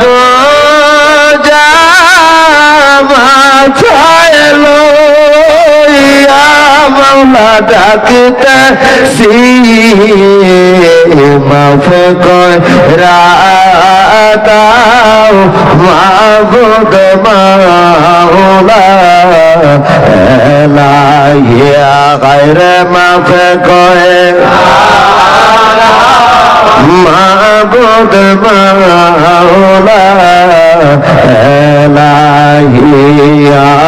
বোঝা মাথায় লইয়া মাওলা ডাকিতে মাফ কয় রাতাও মাবুদ মাওলা এলাহিয়া গায়রে মাফ কয়। মাবুদ মাওলা এলাহি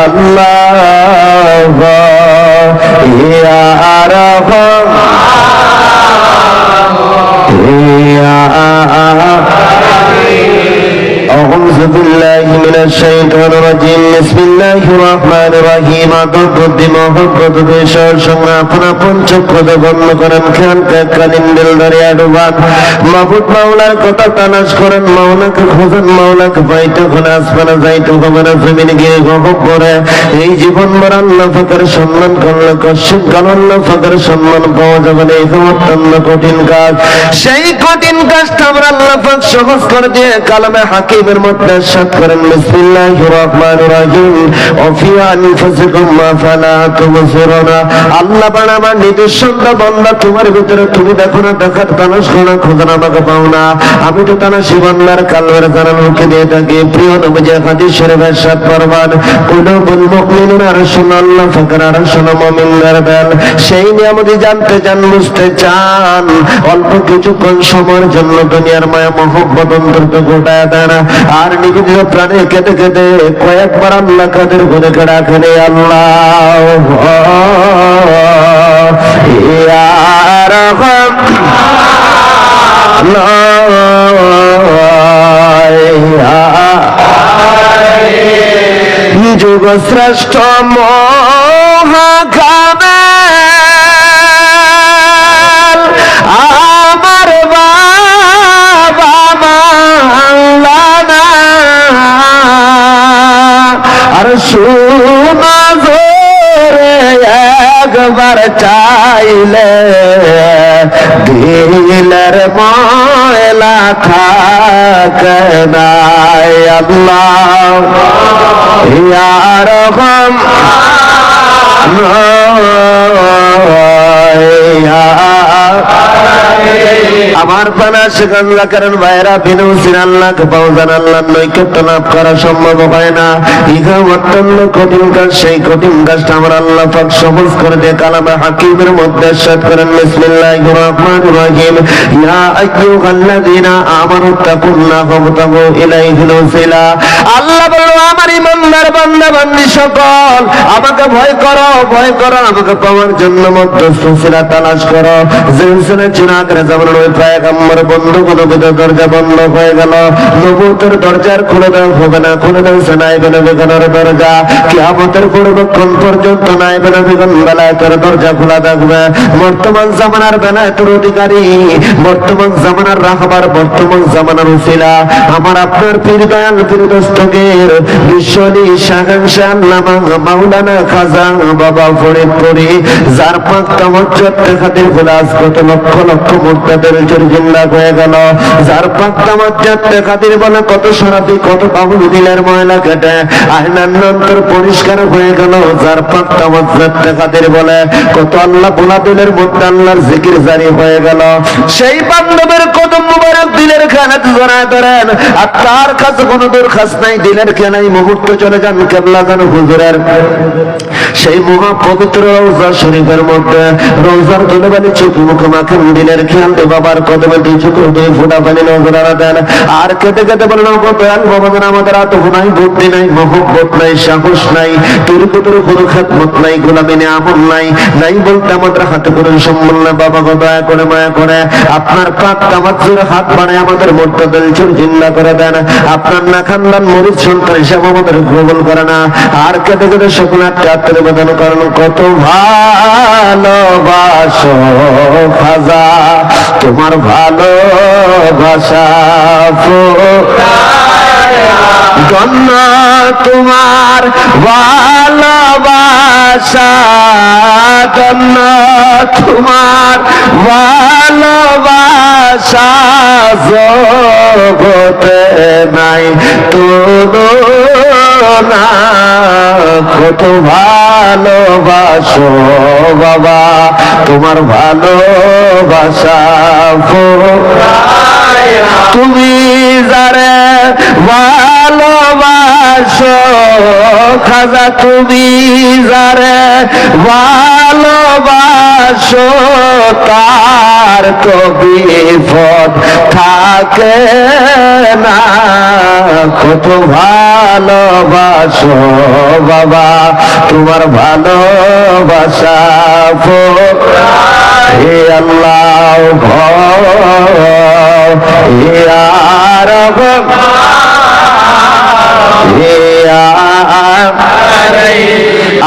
আল্লাহ ইয়া রহমান ইয়া أعوذ بالله من الشيطان الرجيم بسم الله الرحمن الرحيم আদব মহব্বত দেশর সঙ্গে আপন আপন চক্ষু বন্ধ করেন খান কালীন দিল দরিয়া ডুবান মাহবুব মাওলার কথা তালাশ করেন মাওলাকে খোঁজেন মাওলাকে পাইতে খোলে আসমানে যাইতে হবে না জমিন গিয়ে গহব করে এই জীবন ভর আল্লাহ ফাঁকের সম্মান করলে কশ্চিন কাল আল্লাহ ফাঁকের সম্মান পাওয়া যাবে না এই অত্যন্ত কঠিন কাজ সেই কঠিন কাজটা আমরা আল্লাহ পাক সহজ করে দিয়ে কালামে হাকিমের মধ্যে সাত করেন বিসমিল্লাহির রহমানির রহিম ওফি আনফুসিকুম মা ফালা তুবসিরুনা আল্লাহ বান আমার নিদর্শনটা বন্ধা তোমার ভিতরে তুমি দেখো না, দেখার তালাশ করো না খোঁজা আমাকে পাও না। আমি তো তারা শিবন্দার কালবের তারা মুখে দিয়ে থাকি, প্রিয় নবী হাদিস শরীফের সাত পরমান কুলুবুল মুমিনিনা রাসূলুল্লাহ, ফাকর রাসূল মুমিনদের দেন সেই নিয়ামতি জানতে চান, বুঝতে চান, অল্প কিছুক্ষণ সময়ের জন্য দুনিয়ার মায়া, মহব্বত অন্তর্ত গোটায় দেন। আর নিবেদিত প্রাণে কেটে কেটে কয়েকবার আল্লাহ কাদের গুণে খেলে আল্লাহ ইয়া যুগ শ্রেষ্ঠ মহাকামে একবার চাইলে দিলের ময়লা থাকে নাই আল্লাহ। ইয়ার রকম আমার পানা সেখানলা কারণ ভাইরা বিনু সিন আল্লাহ পাওজান আল্লাহ নৈকট্য লাভ করা সম্ভব হয় না। ইহা অত্যন্ত কঠিন কাজ, সেই কঠিন কাজটা আমার আল্লাহ পাক সহজ করে দিয়ে কালামে হাকিমের মধ্যে সাত করেন রহিম। আল্লাহ বলল, আমার ইমানদার বান্দা, বান্দি সকল, আমাকে ভয় করো ভয় করো, আমাকে পাওয়ার জন্য মধ্য সুসিলা তালাশ করো। জেনসনের চুনাকের যেমন ওই পয়গম্বর বন্ধ কোনো দরজা বন্ধ হয়ে গেল নবুতের দরজার খুলে দেওয়া হবে না খুলে দেওয়া সে নাই বেনে বেগানোর দরজা কিয়ামতের পূর্বক্ষণ পর্যন্ত নাই বেনে বেগন বেলায় তোর দরজা খোলা থাকবে বর্তমান জামানার বেলায় তোর অধিকারী বর্তমান জামানার রাখবার বর্তমান জামানার উসিলা আমার আপনার পীর দয়াল পীর দস্তকের বিশ্বলি শাহানশাহ আল্লামা মাওলানা খাজা বাবা ফরিদপুরি যার পাক তামাজ্জত খাতির ফুলাস কত লক্ষ লক্ষ মুক্তাদের জিন্দা হয়ে গেল। যার পাক তামাজ্জত খাতির বলে কত সরাতি কত বাবু দিলের ময়লা কেটে। আহনান অন্তর পরিষ্কার হয়ে গেল, যার পাক তামাজ্জত খাতির বলে কত আল্লাহ বোলা দিলের মধ্যে আল্লাহর জিকির জারি হয়ে গেল। সেই বান্ধবের কদম মুবারক দিলের খেলাতে জড়ায় ধরেন, আর তার কাছে কোনো দরখাস নাই, দিলের খেলাই মুহূর্ত চলে যান কেবলা যান হুজুরের। সেই মহা পবিত্র রোজা শরীফের মধ্যে রোজার তুলে বালি চোখ মুখ আর কেটে কেটে বলেন দয়াল বাবাদের আমাদের আত নাই বুদ্ধি নাই মহব্বত নাই, সাহস নাই, তোর ভিতরে কোনো খেদমত নাই, গোলামি নেই, আমল নাই নাই বলতে আমাদের হাতে করে সম্বল না বাবা গো, দয়া করে, মায়া করে, আপনার হাত আমাদের জিন্দা করে দেন। আপনার না খানদান সন্তান আমাদের করে না। আর কেটে কেটে সকল আত্মনিবেদন করেন কত ভালোবাসো খাজা তোমার ভালোবাসা গণ্য তোমার ভালোবাসা গণ্য তোমার ভালোবাসা জগতে নাই তুলনা কত ভালোবাসো বাবা, তোমার ভালোবাসা তুমি যারে ভালোবাসো, খাজা, তুমি যারে ভালোবাসো, তার তো বিপদ থাকে না। কত ভালোবাসো বাবা তোমার ভালোবাসা। হে আল্লাহ হে আরব হে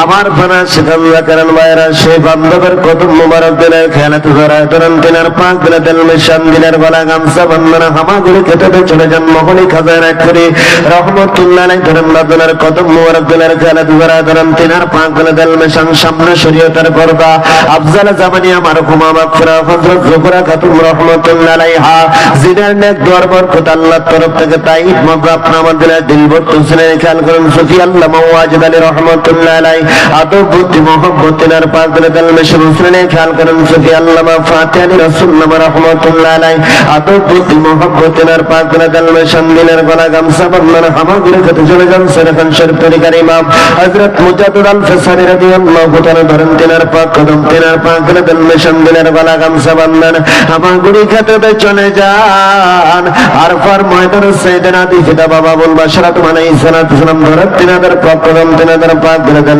আমার ফানা শিকাল্লা করেন মায়েরা সে বান্ধবের কদম মুবারক দিনের খেলাতে ধরা ধরেন দিনের পাঁচ দিনে তেল মিশান দিনের গলা গামছা বন্ধনা হামাগুড়ি খেতে চলে যান মহলি রাখ করে। রহমতুল্লাহ ধরেন বাদনের কদম মুবারক দিনের খেলাতে ধরা ধরেন তিনার পাঁচ দিনে তেল মিশান সামনে শরীয়তের পর্দা। আফজাল জামানি আমার হুমা মাগফিরা, হযরত জুবরা খাতুন রহমতুল্লাহ আলাইহা। জিনের নেক দোয়ার বরকত আল্লাহর তরফ থেকে তাই মগ্র আপনার আমাদের দিলবর তুসিনের খেয়াল করেন সুফি আল্লাহ ওয়াজিদ আলী রহমতুল্লাহ আলাই আদব, বুদ্ধি মোহাম্মদ তিনার পাঁচ দিলে মেশর হুসনের খেয়াল করেন সুফি আল্লামা ফাতিহ আলী রাসূলুল্লাহ রহমতুল্লাহ আলাই আদব, বুদ্ধি মোহাম্মদ তিনার পাঁচ দিলে দাল মেশন দিনের গলা গামছা বন্ধন হামাগুড়ি খেতে চলে যান সেরখান শরীফ তরিকার ইমাম। হযরত মুজাদ্দিদ আল ফিসারি রাদিয়াল্লাহু তাআলা ধরেন, তিনার পাক কদম, তিনার পাক দিলে দাল মেশন দিনের গলা গামছা বন্ধন হামাগুড়ি খেতে চলে যান। আর পর ময়দান সাইয়েদনা দিফিদা বাবা বল বাশরাত আলাইহিস সালাতু সালাম ধরেন, তিনাদের পাক কদম, তিনাদের পাক দিলে দাল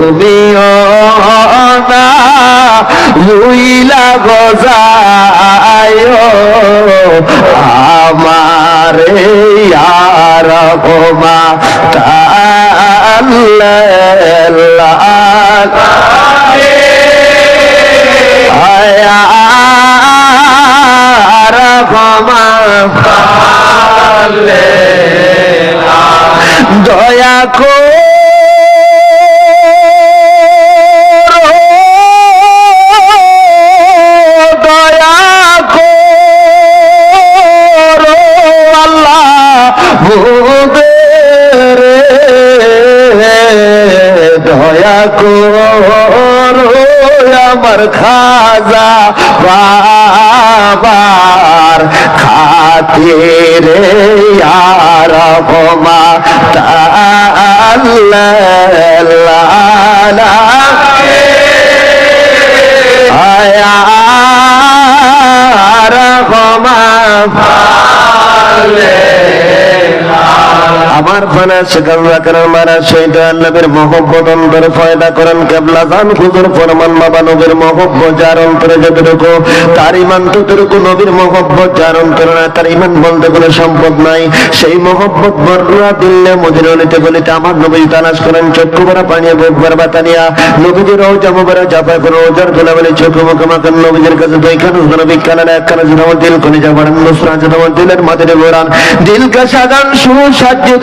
তুমিও না লুইলা গজায়। আমারে আর গোমা দয়া কো দয়া আমার খাজা বাবার খাতিরে আর ভমা আয়া আমার ফানা শিকাল রাখার মারা শহীদ আল্লাহের মহব্বত অন্তর ফয়দা করেন কেবলা জান হুজুর ফরমান বাবা নবীর মহব্বত যার অন্তরে যতটুকু, তার ইমান ততটুকু নবীর মহব্বত যার অন্তরে নাই তার ইমান বলতে কোনো সম্পদ নাই। সেই মহব্বত বর্ণনা দিল্লে মদিনালিতে বলিতে আমার নবী তালাশ করেন, চক্ষু ভরা পানি বুক ভরা বাতানিয়া নবীজির রোজা মুবারক জাপা করে রোজার গোলা বলে চক্ষু মুখে মাখান, নবীজির কাছে দুইখান নবী কালার একখানা জিনামত দিল কোনি যাবান নুসরা জিনামত দিলের মাদের গোরান দিল কা সাজান সুসাজ্জিত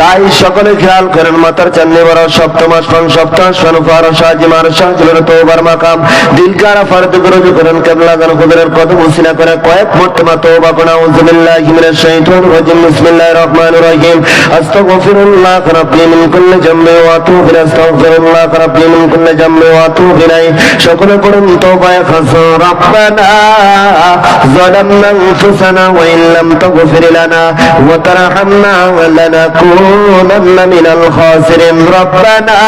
তাই সকলে খেয়াল করেন মাতার চান্দি বড় সপ্তম আসমান সপ্তাহ আসমান ফারসা জিমার শাহজুলের তোবার মাকাম দিলকারা ফারদ গুরুজু করেন কেবলা গান হুজুরের কত মুসিনা করে কয়েক মর্তমা তোবা কোনা উযুবিল্লাহি মিনাশ শাইতানির রাজিম বিসমিল্লাহির রহমানির রহিম আস্তাগফিরুল্লাহ রাব্বি মিন কুল্লি জামবি ওয়া আতুবু ইলাইহি আস্তাগফিরুল্লাহ রাব্বি মিন কুল্লি জামবি ওয়া আতুবু ইলাইহি সকলে পড়ুন তওবায়ে খাস রাব্বানা ظلمنا أنفسنا وإن لم تغفر لنا وترحمنا لنكونن من الخاسرين ربنا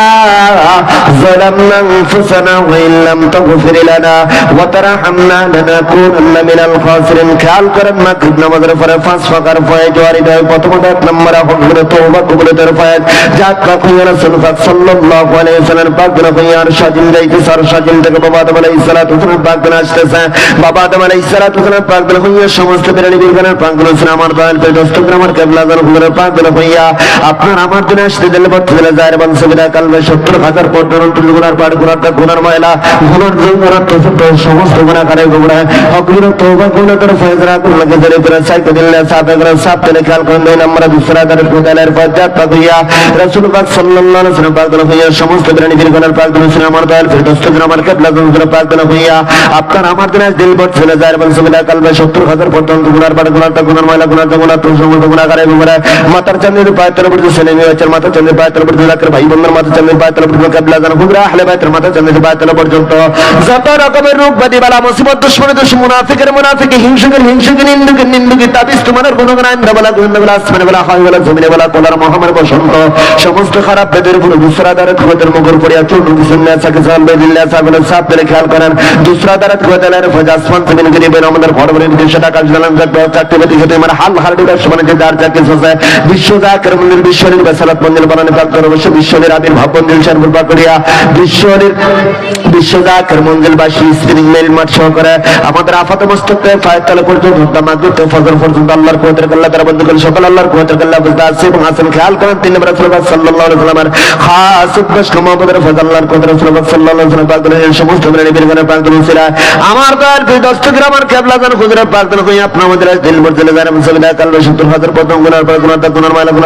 ظلمنا أنفسنا وإن لم تغفر لنا وترحمنا لنكونن من الخاسرين খেয়াল করেন মাগরিব নামাজের পরে পাঁচ ফাকার ফয়েজ ওয়ারি দেয় প্রথম এক নম্বর হকগুলো তওবা কবুলতের ফয়েজ জাত পাক হইয়া রাসূল পাক সাল্লাল্লাহু আলাইহি ওয়াসাল্লাম পাক গুলো হইয়া আর সাজিন যাইতে সার সাজিন থেকে বাবা আদম আলাইহিস সালাতু ওয়াসালাম পাক গুলো আসতেছে বাবা আদম আলাইহিস সালাতু ওয়াসালাম পাক গুলো হইয়া সমস্ত বিরানি বিরগানের পাক গুলো ছিল আমার দয়াল পে দোস্ত আমার কেবলা জান হুজুরের পাক গুলো হইয়া আপনার আমার দিনে আসতে দিলে বত্রিশ দিলে যায় এবং সুবিধা কালবে সত্তর হাজার পর্যন্ত গুণার পাড় গুণার গুণার ময়লা গুণার জল গুণার তসত্ব সমস্ত গুণা করে গুণায় অগ্নির তৌবা গুণাতের ফয়জরা গুণাকে ধরে করে সাইকে দিলে সাপে করে সাপ তেলে খেয়াল করেন দুই নম্বরে দুসরা গুদালের ফয়জাত পাক হইয়া, রাসূল পাক সাল্লাল্লাহু আলাইহি ওয়াসাল্লাম পাক হইয়া, সমস্ত বিরানি বিরগানের পাকগুলো ছিল আমার দয়াল পে দোস্ত আমার কেবলা জান হুজুরের পাকগুলো হইয়া, আপনার আমার দিনে দিল বট ছিল যায় এবং সুবিধা কালবে সত্তর হাজার পর্যন্ত গুণার পাড় গুণার গুণার ময়লা গুণার গুণার সমস্ত গুণা করে গুণায় মাতার চান্দের পায়ের তলে পড়তে ছেলে মেয়ে হচ্ছে মাথার চান্দের পায়ের তলে পড়তে লাকের ভাই বোনের মাথার চান্দের পায়ের তলে পড়তে কাবলা জান হুজরা আহলে বাইতের মাথার চান্দের পায়ের তলে পর্যন্ত যত রকমের রূপ বাদি বালা মুসিবত দুশ্মন দুশ্মন মুনাফিকের মুনাফিক হিংসুকের হিংসুকের নিন্দুকের নিন্দুকি তাবিজ তোমার গুণগান আন্দা বলা গুণ বলা আসমানে বলা হয় বলা জমিনে বলা কোলার মহামার বসন্ত সমস্ত খারাপ বেদের উপর দুসরা দ্বারা খোদের মুখর পড়িয়া চুল সুন্নাহ সাকে সাল বেদিল্লাহ সাবলে সাপ পেলে খেয়াল করেন দুসরা দ্বারা খোদের ফজ আসমান জমিন গরিবের আমাদের বড় বড় বিদেশে টাকা জানান চারটি খেতে আমার হাল হাল ডিবার সমানে যে দার যাকে সোসায় বিশ্ব পাকের মন্দির বিশ্বনীর বেসালাত মন্দির বানানে পাক অবশ্য বিশ্বনীর আবির ভাব মন্দির শানপুর পাকুড়িয়া বিশ্বনীর বিশ্বদাকের মন্দিরবাসী মেল মাঠ সহকারে আমাদের আফাত পর্যন্ত মাদুর তো ফজর পর্যন্ত আল্লাহর কল্লা তারা বন্ধু সকল আল্লাহর কল্লা বুঝতে আসছে এবং খেয়াল করেন খাস পাক করেন সমস্ত মেরে বের করে পাক করেন আমার দয়াল দুই দশ গ্রাম পাক দিল যারা মুসলিম কাল হাজার পদম গুণার পর গুনার গুনার মাইলা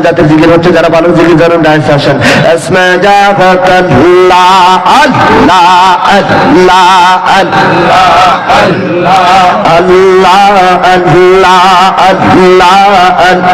যাতে জিকির হচ্ছে যারা ভালো জিকির ধরেন ডান্স আসেন আল্লাহ আল্লাহ আল্লাহ আল্লাহ